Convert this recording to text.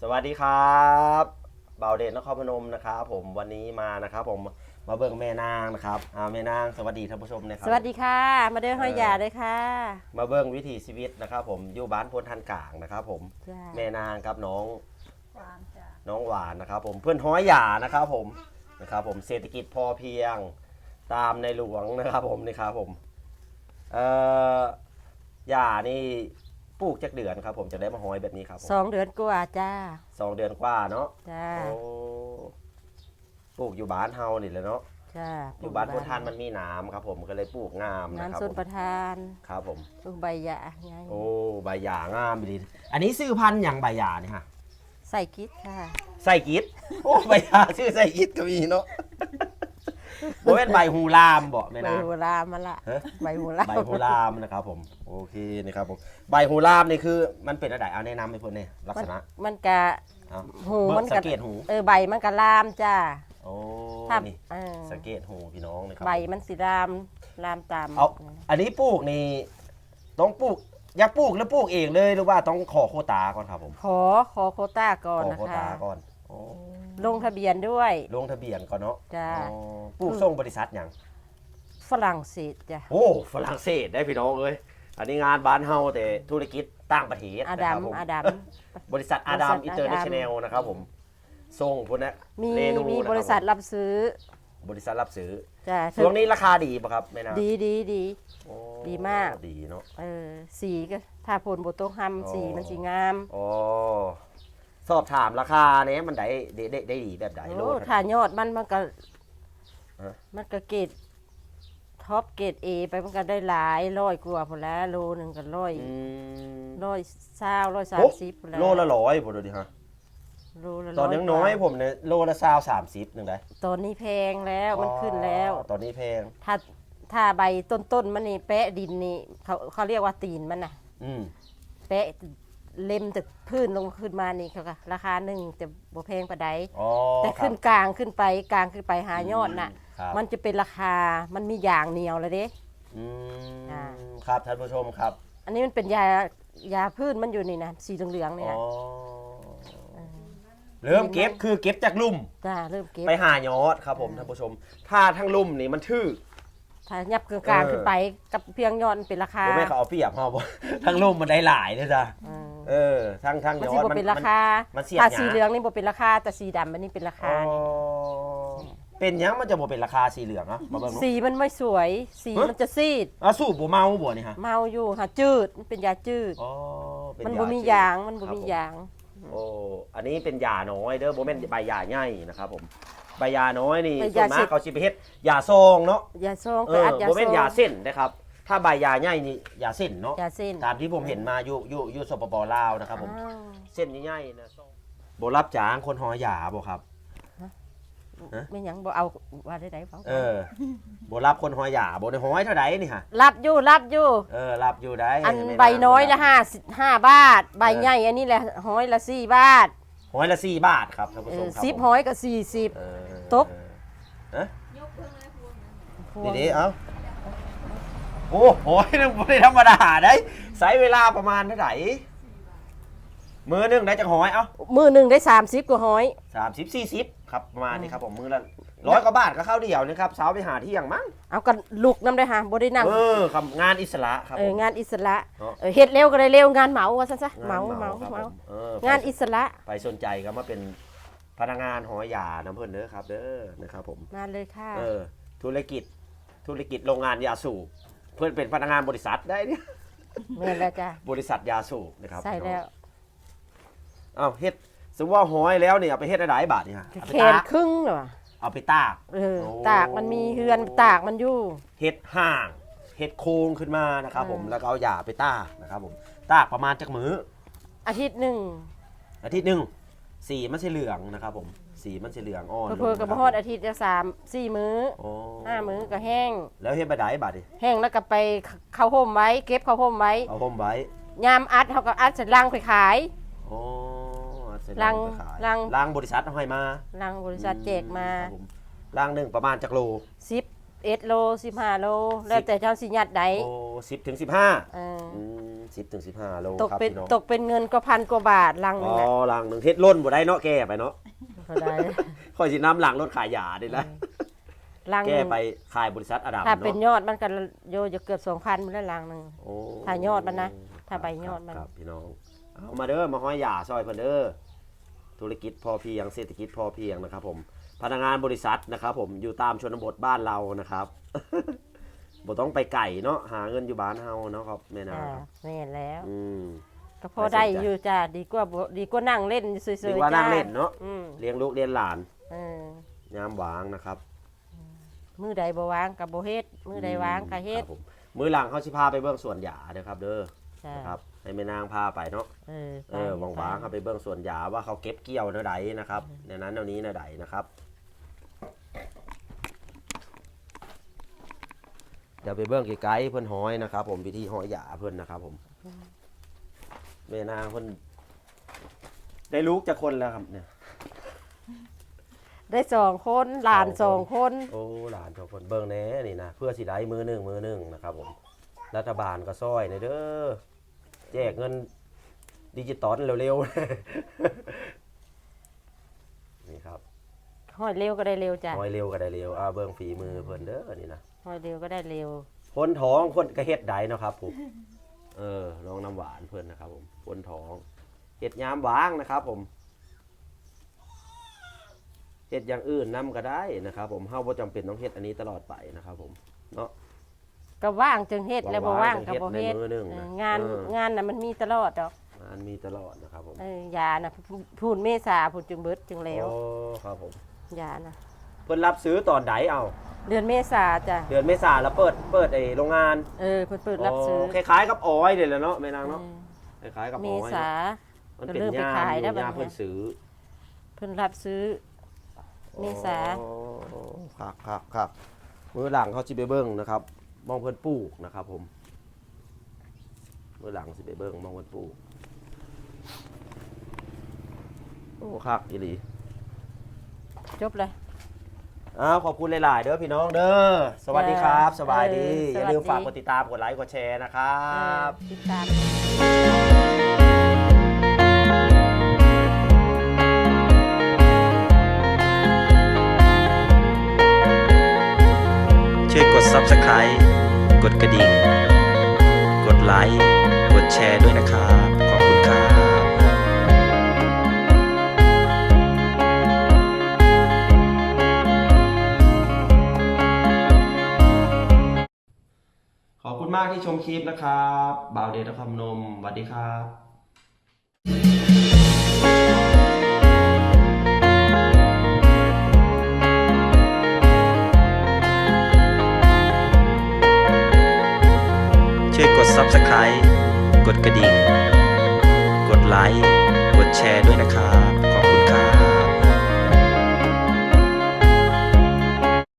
สวัสดีครับเบาเดชนครพนมนะครับผมวันนี้มานะครับผมมาเบิ่งแม่นางนะครับอ่าแม่นางสวัสดีท่านผู้ชมนะครัสวัสดีค่ะ มาเดินห้อยยาเลยค่ะ มาเบิ่งวิถีชีวิตนะครับ ผมอยู่บ้านพลทันกลางนะครับ ผมจ้าแม่นางกับน้องหวานจ้ะน้องหวานนะครับ ผมเพื่อนห้อยหยานะครับ ผมนะครับ ผมเศรษฐกิจพอเพียงตามในหลวงนะครับ ผมนี่ครับผมเอ่อหยานี่ ปลูกจากเดือนครับ ผมจะได้มาห้อยแบบนี้ครับผมสองเดือนกว่าจ้าสองเดือนกว่าเนาะจ้าโอ้ปลูกอยู่บ้านเฮานี่แหละเนาะจ้าอยู่บ้านพุทธานมันมีน้ำครับ ผมก็เลยปลูกงามนะครับน้ำส้นผมประทานครับผมลูกใบหยาไงโอ้ใบหยางามดีอันนี้ซื้อพันธุ์อย่างใบหยาเนี่ยฮะใส่กิ๊ดค่ะ ไส้กิดโอ้ใบหยาชื่อไส้กิดก็มีเนาะ โมเป็นใบหูลามบ่แม่ใบนะหูรามมาละฮะ ใบหูรามใบหูลามนะครับผมโอเคนะครับผมใบหูลามนี่คือมันเป็นอะไรเอาแนะนำให้เพื่อนเนี่ยลักมันษณะมันกะเอาหูเบิ่งมันสักะงเกตหูเออใบมันกะลามจ้าโอ้ถ้านี่เออสังเกตหูพี่น้องนะครับ ใบมันสีรามรามตาม เอาอันนี้ปลูกนี่ต้องปลูกอยากปลูกแล้วปลูกเองเลยหรือว่าต้องขอโควตาก่อนครับผมขอขอโควต้าก่อนขอนะโควคะตาก่อนโอ้ ลงทะเบียนด้วย ลงทะเบียนก่อนเนาะจ้าอ๋อปลูกส่งบริษัทหยังฝรั่งเศสจ้ะ โอ้ฝรั่งเศสได้พี่น้องเอ้ยอันนี้งานบ้านเฮาแต่ธุรกิจต่างประเทศอานะดัคมรับผมอาดัม บริษัทอาดัมบริษัท อินเตอร์เนชั่นแนลนะครับผมส่งพวกนี้มีเรนูมีนะคบริษัทรับซื้อบริษัทรับซื้อจ้ะช่วงนี้ราคาดีป่ะครับแม่นาดีดีดี โอ้ดีมาก ดีเนาะ เออสีก็ถ้าผลโบโตฮัมอ๋อสีมันสีงาม อ๋อ สอบถามราคาเนี้ยมันได้ได้ได้ได้ดีแบบไหนโลโอ้ด ถ้ายอดมันมันก็ฮะมันก็เกรดท็อปเกรดเอไปมันก็ได้หลายร้อยกว่าพอแล้วโลหนึ่งก็ร้อยอืมร้อยเศร้าร้อยสามโอ้สิบพอแล้วโลละร้อยผมดูดิฮะโลละตอนยังน้อยกว่าผมเนี่ยโลละซาวสามสิบหนึ่งได้ตอนนี้แพงแล้วมันขึ้นแล้ว อ๋อตอนนี้แพง ถ้าถ้าใบต้นๆมันนี่แปะดินนี่เขาเขาเรียกว่าตีนมันน่ะ อืม แปะ เล็มจากพื้นลงขึ้นมานี่เขาก็ราคาหนึ่งแต่บ่แพงปานใดอ๋อแต่ขึ้นครับ กลางขึ้นไปกลางขึ้นไปหายอดน่ะครับ มันจะเป็นราคามันมีอย่างเหนียวเลยเด้ อืมอ่า ครับท่านผู้ชมครับอันนี้มันเป็นยายาพืชมันอยู่นี่นะสีเหลืองๆนี่อ๋อนะเริ่มเก็บคือเก็บจากลุ่ม จ้าเริ่มเก็บไปหายอดครับผมท่านผู้ชม ถ้าทั้งลุ่มนี่มันทื่อ ถ้ายับกลางเออ ๆขึ้นไปกับเพียงยอดมันเป็นราคา ผมไม่เขาเอาเปรียบเฮาบ่ทั้งลุ่มมันได้หลายเลยจ้ะอืม เออทั้งทั้งมันยสิอดบ่เป็นราคามันเสียบถ้าหยาสีเหลืองนี่บ่เป็นราคาแต่สีดำมันนี่เป็นราอ๋คาอนี่เป็นหยังมันจะบ่เป็นราคาสีเหลืองเนาะมาเบิ่งเนาะสีมันไม่สวย สีฮะ มันจะซีด อะสูบบ่เมาบ่นี่ฮะเมาอยู่ค่ะจืดมันเป็นยาจืด อ๋อเป็มันยาบ่มีจืดยางมันบ่ครับมีผยาง โอ้อันนี้เป็นยาน้อยเด้อบ่แม่นใบยาใหญ่นะครับผมใบยาน้อยนี่ใบส่ยาวนมาสิกเขาสิไปเฮ็ดยาซองเนาะยาซองเอก็ออัดยาบ่ซแม่นองยาเส้นนะครับ ถ้าใบยาใหญ่นี่ยาเส้นเนาะ ยาเส้นตามที่ผมเห็นมาอยู่อยู่อยู่สปปลาวนะครับผม อ้าวเส้นใหญ่ๆนะบ่รับจ้างคนหอยาบ่ครับฮะไม่หยังบ่เอาว่าได้ไดเปล่าเออบ่รับคนหอยาบ่ได้หอยเท่าใดนี่ฮะ รับอยู่รับอยู่ เออรับอยู่ได้อันไม่ใบน้อยละรับห้าสิบห้าบาท ใบใหญ่อันนี้แหละห้อยละสี่บาทหอยละ4บาทครับท่านผู้เอชอมครับสิบผมห้อยก็สี่สิบ เออตก เอ๊ะพวงดีๆเอ้า โอ้โหนึงบ่ได้ธรรมดาได้ใช้เวลาประมาณเท่าไหร่มือหนึงได้จักหอยเอ้ามือหนึ่งได้สามสิบกว่าห้อย30 40ครับประมาณนี้ครับผมมือละร้อยกว่าบาทก็เข้าเดียวนะครับเช้าไปหาที่อย่างมั้งเอากันลุกน้ำได้ฮะบ่ได้นั่งเออครับงานอิสระครับเอผอม งานอิสระเนาะ เออเฮ็ดเร็วก็ได้เร็วงานเหมาว่าซะซะเหมาเหมาครับเหมาผมเออ งานอิสระไปสนใจก็มาเป็นพนักงานหอยาน้ำเพิ่นเด้อครับ เด้อนะครับผม มาเลยค่ะ เออ ธุรกิจธุรกิจโรงงานยาสูบ เพื่อนเป็นพนักงานบริษัทได้เนี่ยแม่นแล้วจ้ะบริษัทยาสูบนะครับใส่แล้วอ้าวเฮ็ดสมมติว่าหอยแล้วเนี่ยเอาไปเฮ็ดอะไรบาทเนี่ยเอาไปแขนตากครึ่งเหรอเอาไปตากเออโอ้ตากมันมีเฮือนตากมันอยู่ เฮ็ดห่างเฮ็ดโค้งขึ้นมานะครับ ผมอืม แล้วก็เอาหยาไปตากนะครับ ผมตากประมาณจักมื้ออาทิตย์หนึ่งอาทิตย์หนึ่งสีมันสีเหลืองนะครับ ผม สีมันสีเหลืองอ่อนเพอๆกับลงฮอดนะคอาทิตย์ละสามสี่มื้อโอ้ห้ามื้อก็แห้ง แล้วเฮ็ดบดไดบาดดิแห้งแล้วก็ไปเข้าห่มไว้ เก็บเข้าห่มไว้เอาห่มไว้ยามอัดเขาก็อัดเสร็จลังไปขาย โอ้เสร็จลังไปขายลัง ลังบริษัทเอาให้มาลังบริษัทแจกมาครับผลังหนึ่งประมาณจักโล สิบเอ็ดโลสิบห้าโล แล้วแต่เจ้าสิยัดใดโอ้สิบถึงสิบห้าเอออืมสิบถึงสิบห้าโลตกครับเป็นพี่น้องตกเป็นเงินก็พันกว่าบาทลังหนึอ๋งอน่ะหลังหนึ่งเฮ็ดล้นบ่ได้เนาะแก้ไปเนาะ เขาได้ค่อยสิน้ำหลังรถขายยานี่ละลังหแก้นึงไปขายบริษัทอดัมถ้าเป็นเนาะยอดมันก็โยจะเกือบสองพันแล้วลังหนึงโอ้ถ้ายอดมันนะถ้าใบยอดมัน ครับพี่น้องเอามาเด้อมาห้อยยาซอยเพิ่นเด้อธุรกิจพอเพียงเศรษฐกิจพอเพียงนะครับ ผมพนักงานบริษัทนะครับ ผมอยู่ตามชนบทบ้านเรานะครับ บ่ต้องไปไก่เนาะหาเงินอยู่บ้านเฮาเนาะครับแม่นาอ่าครับแม่นแล้ว อืม ก็พอไม่สนใจได้อยู่จ้ะดีกว่าบ่ดีกว่านั่งเล่นสวยๆดีกว่านั่งเล่นเนาะอืมเลี้ยงลูกเลี้ยงหลาน เออยามหวางนะครับมือใดบ่วางกับบ่เฮ็ดมือใดวางก็เฮ็ดครับผมมื้อหลังเขาสิพาไปเบิ่งสวนหญ้าเด้อครับ เด้อจ้ะนะครับให้แม่นางพาไปเนาะ เออเออวางๆครับไปเบิ่งสวนหญ้าว่าเขาเก็บเกี่ยวแนวใดนะครับในนั้นแนวนี้แนวใดนะครับ เดี๋ยวไปเบิ่งไกลๆเพิ่นห้อยนะครับ ผมวิธีห้อยหญ้าเพิ่นนะครับผม แม่นางเพิ่นได้ลูกจากคนแล้วครับเนี่ย ได้สองคนหลานสสอองงคคนโอ้หลานทุกคนเบิ่งแหน่นี่นะเพื่อสิได้มือหนึ่งมือหนึ่งนะครับผมรัฐบาลก็ซอยในอยเด้อแจกเงินดิจิตอลเร็วๆ นี่ครับห้อยเร็วก็ได้เร็วจ้ะห้อยเร็วก็ได้เร็วอ่าเบิ่งฝีมือเพิ่นเด้อนี่นะห้อยเร็วก็ได้เร็ว คนท้องคนก็เฮ็ดได้เนาะครับผม เออน้องน้ำหวานเพิ่นนะครับผมคนท้องเฮ็ดยามว่างนะครับ ผมเฮ็ดอย่างอื่นนํก็ได้นะครับ ผมเฮาบ่จำเป็นต้องเฮ็ดอันนี้ตลอดไปนะครับ ผมเนาะก็ว่างจึงเฮ็ดแล้วบ่ว่างก็บ่ว่างๆจึงเฮ็เฮ็ดดในมื้อหนึ่งนะเอองานเอองานน่ะมันมีตลอดดอกงานมีตลอดนะครับผมเออยาน่ะพูพูนเมษาพูนจึงเบิดจึงแล้วโอ้ครับผมยาน่ะ เพิ่นรับซื้อตอนใดเอาเดือนเมษาจ้ะเดือนเมษาแล้วเปิดเปิดไอ้โรงงานเออเพิ่นเปิดรับซื้อคล้ายๆกับออยเลยแหละเนาะแม่นางเอเนาะอคล้ายๆกับเมออยษา มันก็เป็นเริ่มไปยามขายแล้วอยู่บัดยามนี้เพิ่นซื้อเพิ่นรับซื้อ เมษา โอ้ครับครับครับมือหลังเขาสิไปเบิ่งนะครับมองเพิ่นปลูกนะครับ ผมมือหลังสิไปเบิ่งมองเพิ่นปลูกโอ้ครับอีหลีจบเลย อ้าวขอบคุณหลาย ๆ เด้อพี่น้องเด้อสวัสดีครับเออสบายดีเอออย่าลืมสวัสดี ฝากกดติดตามกดไลค์กดแชร์นะครัเออบติดตามช่วยกด Subscribe กดกระดิ่ง กดไลค์ กดแชร์ด้วยนะครับ คุณมากที่ชมคลิปนะครับบ่าวเดชคำนมสวัสดีครับช่วยกด Subscribe กดกระดิ่ง กดไลค์ กดแชร์ด้วยนะครับ